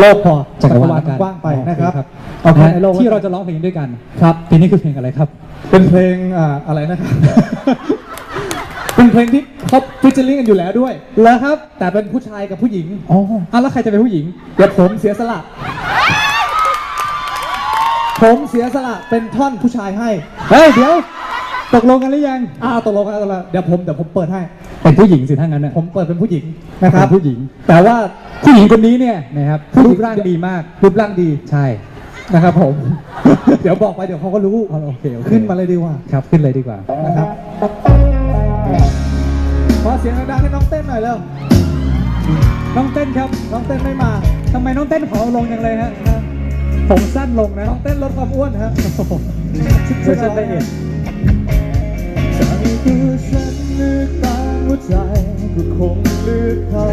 โลกพอจักรวาลกว้างไปนะครับโอเอาเคแค่ครับในโลกที่เราจะร้องเพลงด้วยกันครับเพลงนี้คือเพลงอะไรครับ เป็นเพลงอ่าอะไรนะครับเป็นเพลงที่เขาฟิชเชอร์ลิงกันอยู่แล้วด้วยแล้วครับ แต่เป็นผู้ชายกับผู้หญิงอ๋ออะแล้วใครจะเป็นผู้หญิงเดี๋ยวผมเสียสละ ผมเสียสละเป็นท่อนผู้ชายให้เฮ้ยเดี๋ยว ตกลงกันหรือยังอ้าวตกลงกันแล้วเดี๋ยวผมเดี๋ยวผมเปิดให้ เป็นผู้หญิงสิถ้างั้นนะผมเปิดเป็นผู้หญิงนะครับ เป็นผู้หญิง แต่ว่าผู้หญิงคนนี้เนี่ยนะครับรูปร่างดีมากรูปร่างดีใช่ นะครับผม เดี๋ยวบอกไปเดี๋ยวเขาก็รู้อ๋อโอเคโอเค ขึ้นมาเลยดีกว่าครับขึ้นเลยดีกว่า นะครับขอเสียงดังๆให้น้องเต้นหน่อยเร็วน้องเต้นครับ น้องเต้นไม่มาทำไมน้องเต้นผอมลงจังเลยฮะผมสั้นลงนะน้องเต้นลดความอ้วนฮะ เวอร์ชันไดเอท ใจก็คงเลือกเขา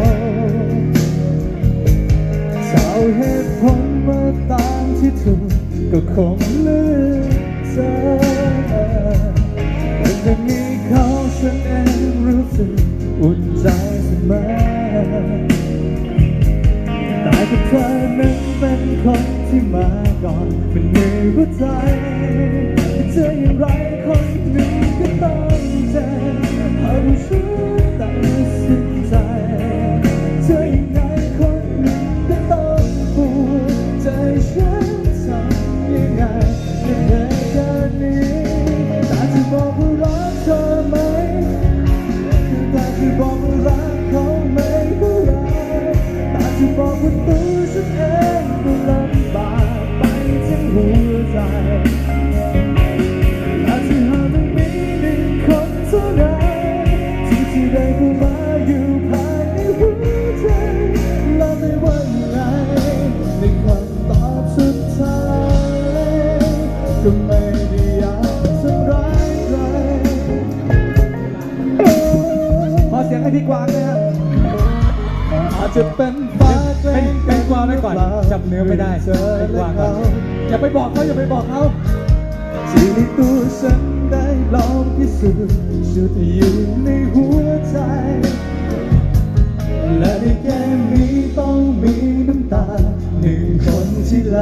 จะเอาเหตุผลมาตามที่ถูกก็คงเลือกเธอแต่จะมีเขาฉันเองรู้สึกอุ่นใจเสมอแต่ถ้าเธอนั้นเป็นคนที่มาก่อนมันเหนื่อหัวใจ ก็ไม่ได้อยากทำร้ายใครขอเสียงให้พี่กวางนะครับอาจจะเป็นฟ้าแกล้งเป็นกวางไว้ก่อนจำเนื้อไม่ได้เป็นกวางก่อนอย่าไปบอกเขาอย่าไปบอกเขาที่ในตัวฉันได้ลองพิสูจน์จุดอยู่ในหัวใจ และในเกมนี้ต้องมีน้ำตาหนึ่งคนที่ไหล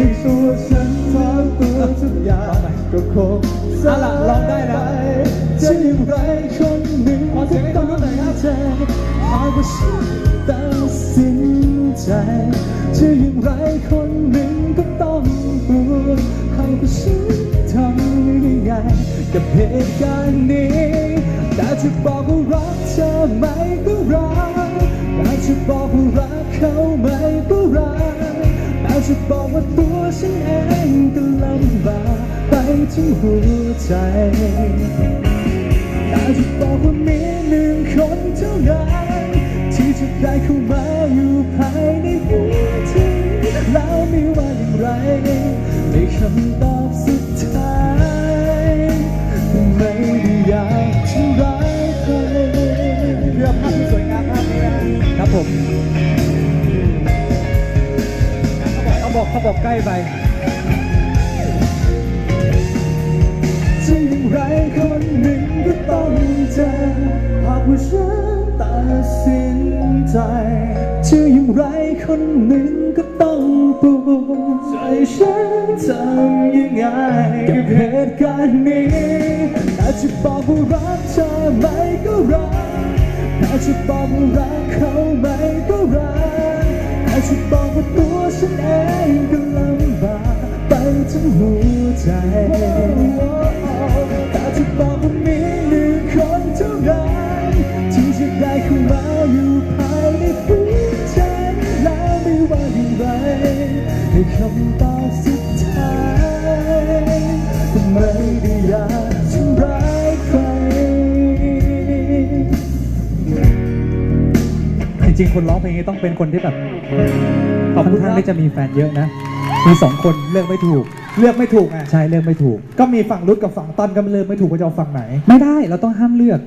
ในตัวฉันทำตัวทุกอย่างก็คงสเอาล่ะลองได้นะจะอย่างไรคนหนึ่งขอเสียงให้คนนู้หน่อยครับใจหากว่าฉันตัดสินใจจะอย่างไรคนหนึ่งก็ต้องปวดหากว่าฉันทำยังไงกับเหตุการณ์นี้ แต่จะบอกว่ารักเธอไหมก็รักแต่จะบอกว่ารักเขาไหมก็รัก จะบอกว่าตัวฉันเองก็ลำบากไปทั้งหัวใจแต่จะบอกว่ามีหนึ่งคนเท่านั้นที่จะได้เข้ามาอยู่ภายในหัวใจแล้วไม่ว่าอย่างไรในคำตอบ เขาบอกบใกล้ไปจะอย่างไรคนหนึ่งก็ต้องเจอหากว่าฉันตัดสินใจจะอย่างไรคนหนึ่งก็ต้องปวดใจฉันทำยังไงกับเหตุการณ์นี้แต่จะบอกว่ารักเธอไหมก็รักแต่จะบอกว่ารักเขาไหมก็รักแต่จะบอกว่าตัว ฉันเองก็ลำบากไปทั้งหัวใจ ริงๆ คนร้องเพลงนี้ต้องเป็นคนที่แบบค่อนข้างที่จะมีแฟนเยอะนะ มีสองคนเลือกไม่ถูก เลือกไม่ถูกไงใช่เลือกไม่ถูก ก็มีฝั่งรุดกับฝั่งต้นก็เลือกไม่ถูกว่าจะเอาฝั่งไหน ไม่ได้เราต้องห้ามเลือก